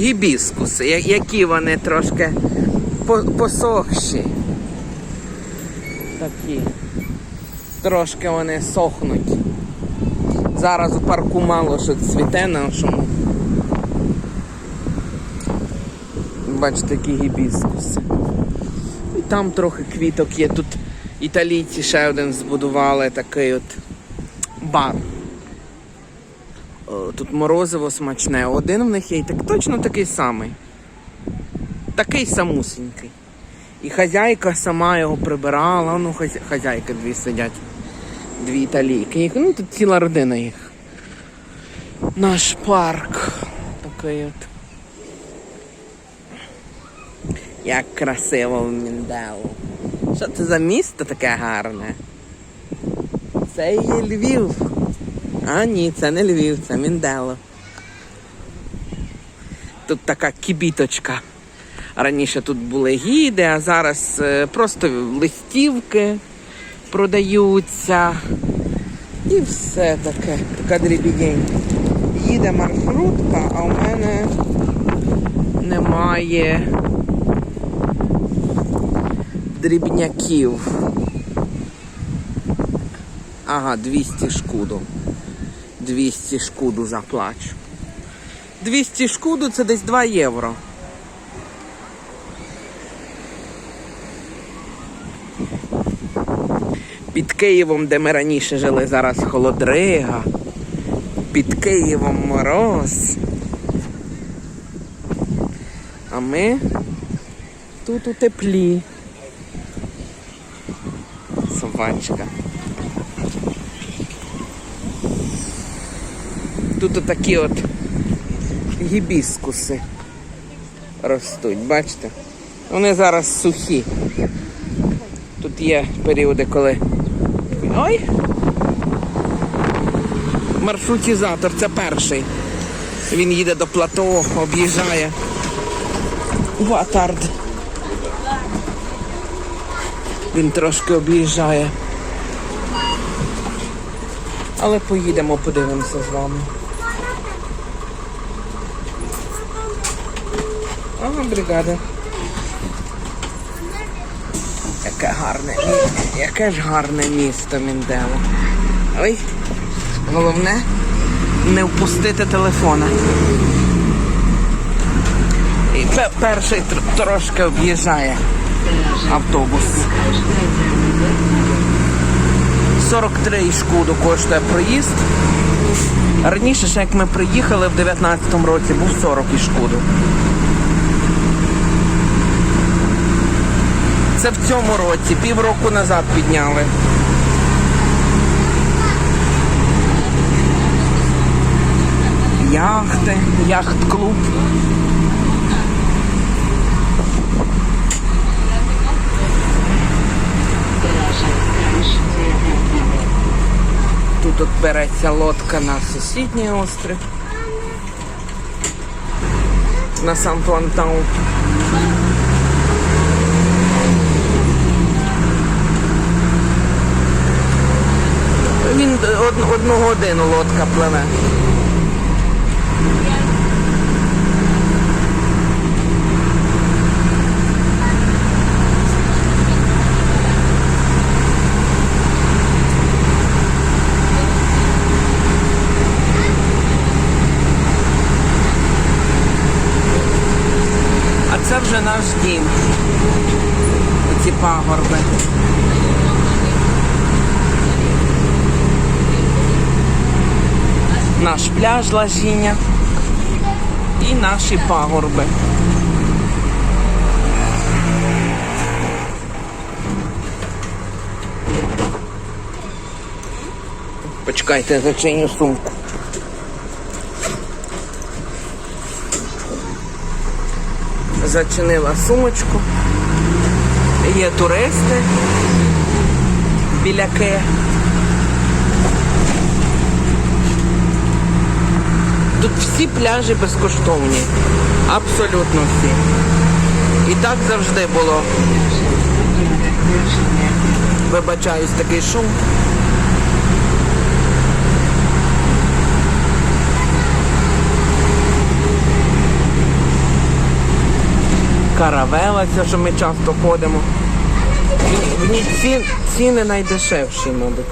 гібіскуси, які вони трошки посохші. Такі. Трошки вони сохнуть. Зараз у парку мало що цвіте нашому. Бачите, які гібіскуси. І там трохи квіток є. Тут італійці ще один збудували такий от бар. Тут морозиво смачне. Один в них є і так точно такий самий. Такий самусенький. І хазяйка сама його прибирала. Ну, хазя- хазяйки дві сидять. Дві італійки. Ну тут ціла родина їх. Наш парк. Такий от. Як красиво в Мінделу. Що це за місто таке гарне? Це є Львів. А ні, це не Львів, це Міндело. Тут така кібіточка. Раніше тут були гіди, а зараз е, просто листівки продаються. І все таке, така дрібідень. Їде маршрутка, а у мене немає дрібняків. Ага, 200 шкуду. 200 шкуду заплачу. 200 шкуду це десь 2 євро. Під Києвом, де ми раніше жили, зараз холодрига. Під Києвом мороз. А ми тут у теплі. Собачка. Тут отакі от гібіскуси ростуть, бачите? Вони зараз сухі. Тут є періоди, коли. Ой! Маршрутизатор, це перший. Він їде до плато, об'їжджає. Ватард. Він трошки об'їжджає. Але поїдемо, подивимося з вами. Ага, бригада. Яке гарне місто. Яке ж гарне місто Міндело. Ой, головне не впустити телефона. І перший тр- трошки об'їжджає автобус. 43 шкоду коштує проїзд. Раніше, ще як ми приїхали в 19-му році, був 40 і шкоду. Це в цьому році, півроку назад підняли. Яхти, яхт-клуб. Тут от береться лодка на сусідній острів. На Сан-Плантау. Він од- одну годину лодка пливе. А це вже наш дім. Оці пагорби. Наш пляж Лажіння і наші пагорби. Почекайте, зачиню сумку. Зачинила сумочку. Є туристи біляки. Тут всі пляжі безкоштовні. Абсолютно всі. І так завжди було. Вибачаюсь, такий шум. Каравела, це що ми часто ходимо. В- ній ціни найдешевші, мабуть.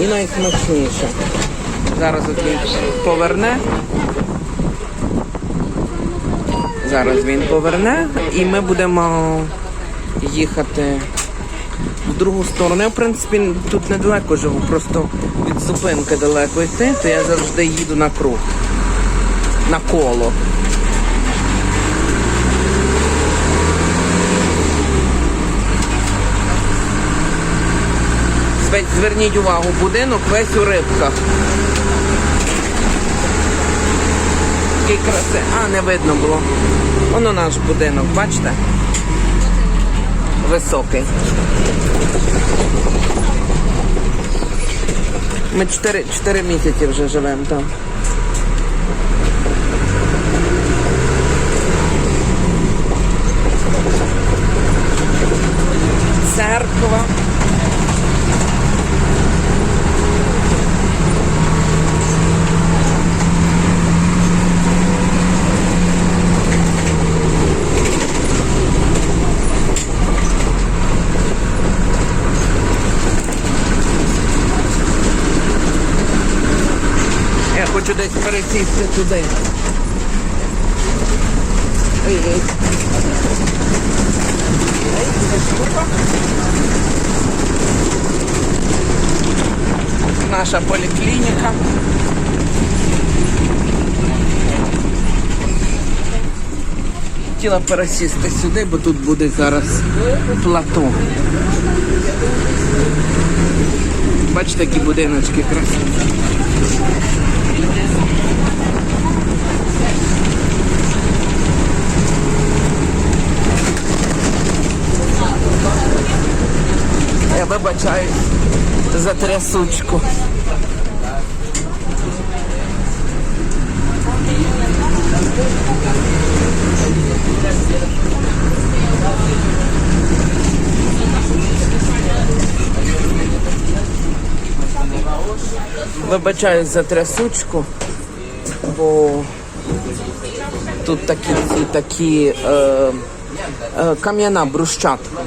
І найсмачніші. Зараз от він поверне. Зараз він поверне і ми будемо їхати в другу сторону. Я, в принципі, тут недалеко живу, просто від зупинки далеко йти, то я завжди їду на круг, на коло. Зверніть увагу, будинок весь у рибках. Який краси. А, не видно було. Воно наш будинок, бачите? Високий. Ми 4, 4 місяці вже живемо там. Церква. Я хочу десь пересісти туди. Наша поліклініка. Хотіла пересісти сюди, бо тут буде зараз плато. Бачите, які будиночки красиві. Я вибачаюсь за трясучку. Вибачаюсь за трясучку, бо тут такі такі е, е, кам'яна брусчатка.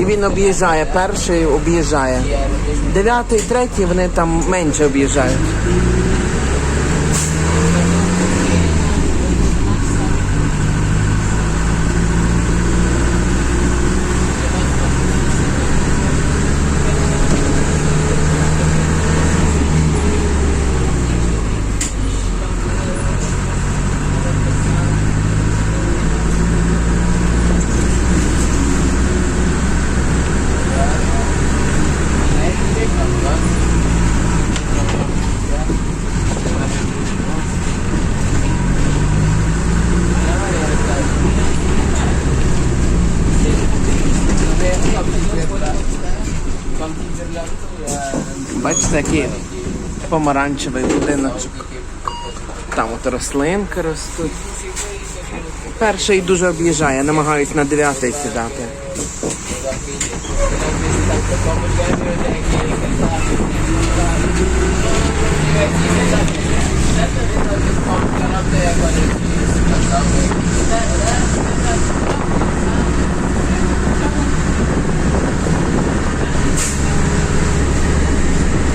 І він об'їжджає, перший об'їжджає. Дев'ятий, третій вони там менше об'їжджають. Бачите, який помаранчевий будиночок. Там от рослинки ростуть. Перший дуже об'їжджає, намагаюсь на дев'ятий сідати.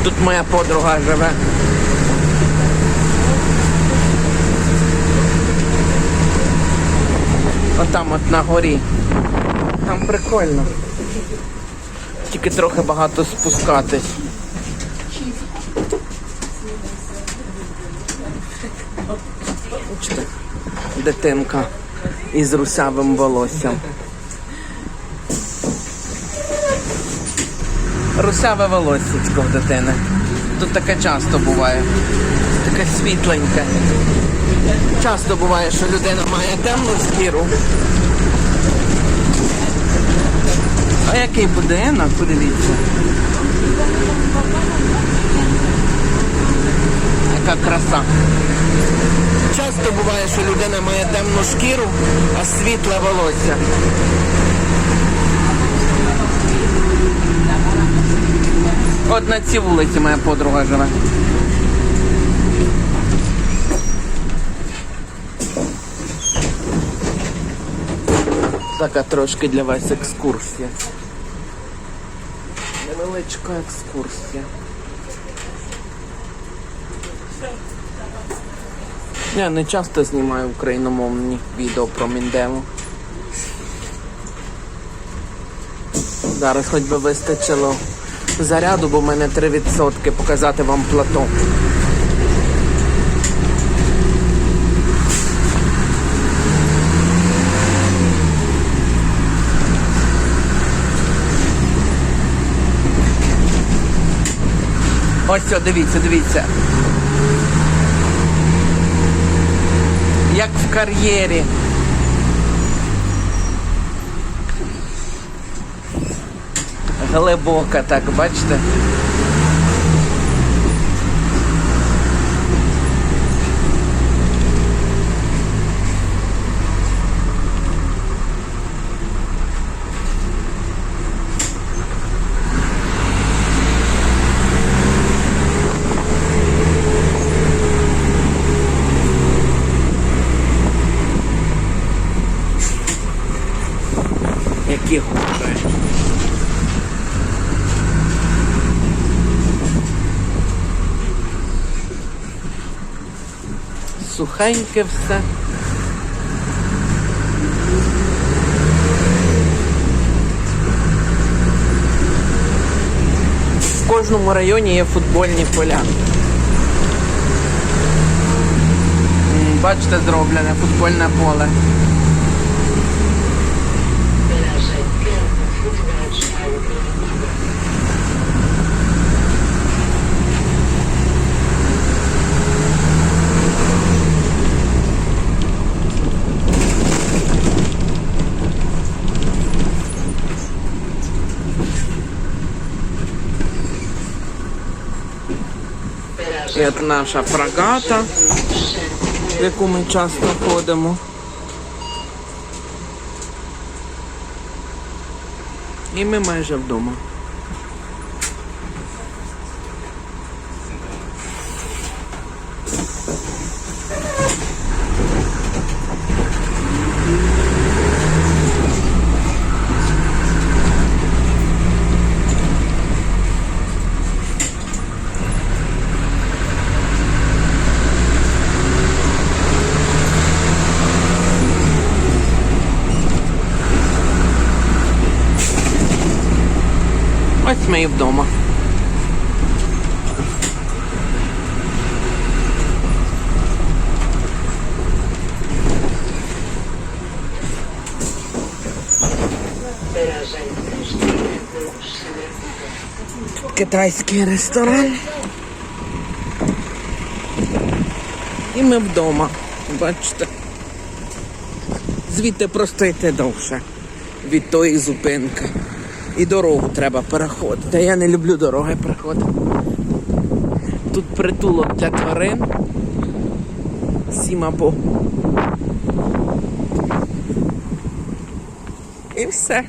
Тут моя подруга живе. Отам от на горі. Там прикольно. Тільки трохи багато спускатись. Дитинка із русявим волоссям. Русяве волоссячко в дитини. Тут таке часто буває. Таке світленьке. Часто буває, що людина має темну шкіру. А який будинок, подивіться. Яка краса. Часто буває, що людина має темну шкіру, а світле волосся. Одна ці вулиці моя подруга живе. Така трошки для вас екскурсія. Невеличка екскурсія. Я не часто знімаю україномовні відео про міндему. Зараз хоч би вистачило заряду, бо в мене 3% показати вам плато. Ось все, дивіться, дивіться. Як в кар'єрі. Глибока, так, бачите? Які гори. Сухеньке все. В кожному районі є футбольні поля. Бачите, зроблене футбольне поле. І наша фрагата, в яку ми часто ходимо. І ми майже вдома. Ми і вдома. Китайський ресторан. І ми вдома. Бачите. Звідти просто йти довше від тої зупинки. І дорогу треба переходити. А я не люблю дороги переходити. Тут притулок для тварин. Сімабо. І все.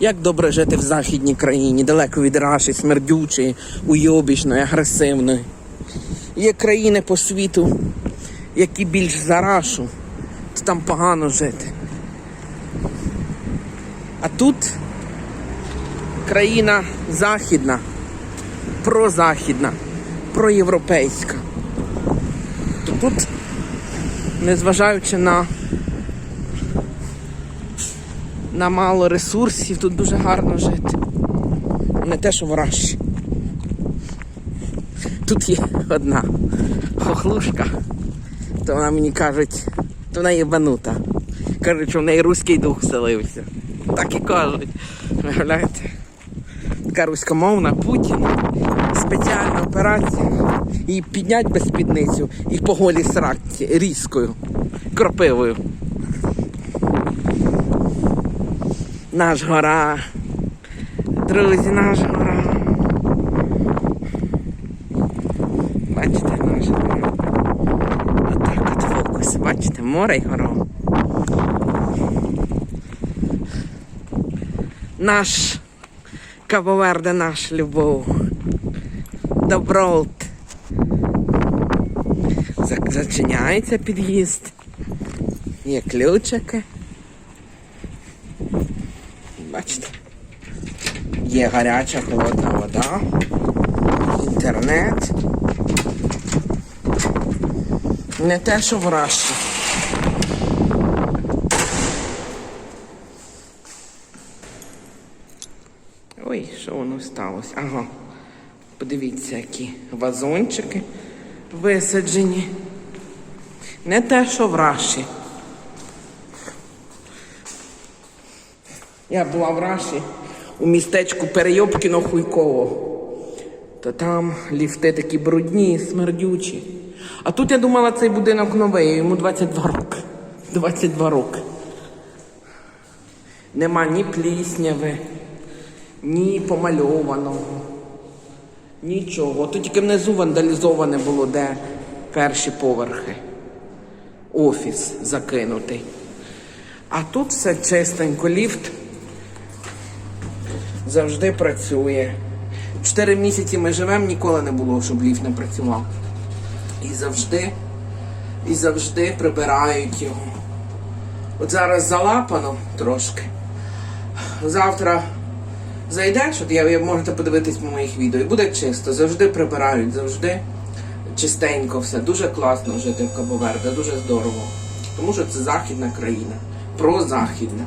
Як добре жити в західній країні, далеко від Раші, смердючої, уйобічної, агресивної. Є країни по світу, які більш за Рашу, то там погано жити. Тут країна західна, прозахідна, проєвропейська. То тут, незважаючи на, на мало ресурсів, тут дуже гарно жити. Не те, що в Раші. Тут є одна хохлушка, то вона мені кажуть, то вона єбанута. Кажуть, що в неї руський дух вселився. Так і кажуть. Виявляєте? Така руськомовна Путін. Спеціальна операція. Її піднять без спідницю і по голій сраці різкою, кропивою. Наш гора. Друзі, наш гора. Бачите, наш гора. Отак от фокус. Бачите, море й гора. Наш Кабоверде, наш любов. Добролт. Зачиняється під'їзд. Є ключики. Бачите? Є гаряча холодна вода, інтернет. Не те, що в Раші. Що воно сталося? Ага. Подивіться, які вазончики висаджені. Не те, що в Раші. Я була в Раші у містечку Перейобкіно Хуйково. То там ліфти такі брудні, смердючі. А тут я думала, цей будинок новий, йому 22 роки. 22 роки. Нема ні плісняви, ні помальованого. Нічого. Тут тільки внизу вандалізоване було, де перші поверхи. Офіс закинутий. А тут все чистенько, ліфт завжди працює. Чотири місяці ми живемо, ніколи не було, щоб ліфт не працював. І завжди, і завжди прибирають його. От зараз залапано трошки. Завтра зайдеш, от я, можете подивитись по моїх відео, і буде чисто. Завжди прибирають, завжди чистенько все. Дуже класно жити в Кабоверде, дуже здорово. Тому що це західна країна. Прозахідна.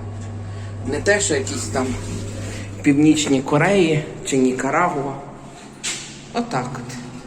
Не те, що якісь там Північні Кореї чи Нікарагуа. Отак от.